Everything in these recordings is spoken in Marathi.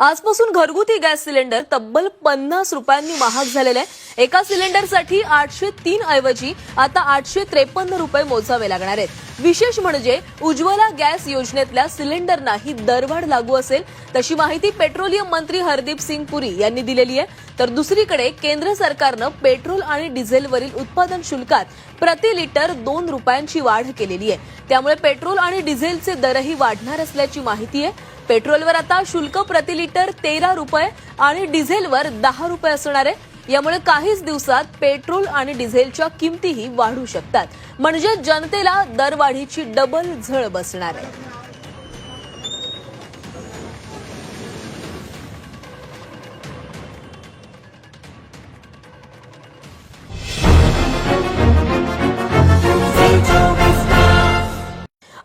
आजपासून घरगुती गॅस सिलेंडर तब्बल पन्नास रुपयांनी महाग झालेले आहे. एका सिलेंडरसाठी आठशे तीन ऐवजी आता आठशे त्रेपन्न रुपये मोजावे लागणार आहेत. विशेष म्हणजे उज्ज्वला गॅस योजनेतल्या सिलेंडरनाही दरवाढ लागू असेल तशी माहिती पेट्रोलियम मंत्री हरदीप सिंग पुरी यांनी दिलेली आहे. तर दुसरीकडे केंद्र सरकारनं पेट्रोल आणि डिझेलवरील उत्पादन शुल्कात प्रति लिटर दोन रुपयांची वाढ केलेली आहे. त्यामुळे पेट्रोल आणि डिझेलचे दरही वाढणार असल्याची माहिती आहे. पेट्रोलवर आता शुल्क प्रति लिटर तेरा रुपये आणि डिझेलवर दहा रुपये असणार आहे. यामुळे काहीच दिवसात पेट्रोल आणि डिझेलच्या किमतीही वाढू शकतात. म्हणजे जनतेला दरवाढीची डबल झळ बसणार आहे.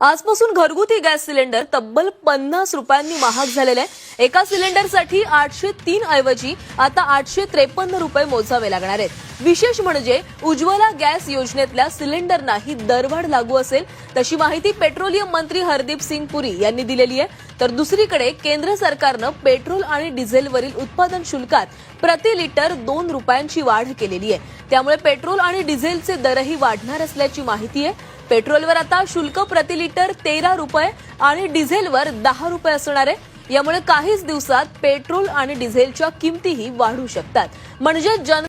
आजपासून घरगुती गॅस सिलेंडर तब्बल पन्नास रुपयांनी महाग झालेले आहे. एका सिलेंडरसाठी आठशे तीन ऐवजी आता आठशे त्रेपन्न रुपये मोजावे लागणार आहेत. विशेष म्हणजे उज्ज्वला गॅस योजनेतल्या सिलेंडरनाही दरवाढ लागू असेल तशी माहिती पेट्रोलियम मंत्री हरदीप सिंग पुरी यांनी दिलेली आहे. तर दुसरीकडे केंद्र सरकारनं पेट्रोल आणि डिझेलवरील उत्पादन शुल्कात प्रति लिटर दोन रुपयांची वाढ केलेली आहे. त्यामुळे पेट्रोल आणि डिझेलचे दरही वाढणार असल्याची माहिती आहे. पेट्रोलवर आता शुल्क प्रति लिटर तेरा रुपये आणि डिझेलवर दहा रुपये असणार आहे. यामुळे काहीच दिवसात पेट्रोल आणि डिझेलच्या किमतीही वाढू शकतात. म्हणजे जन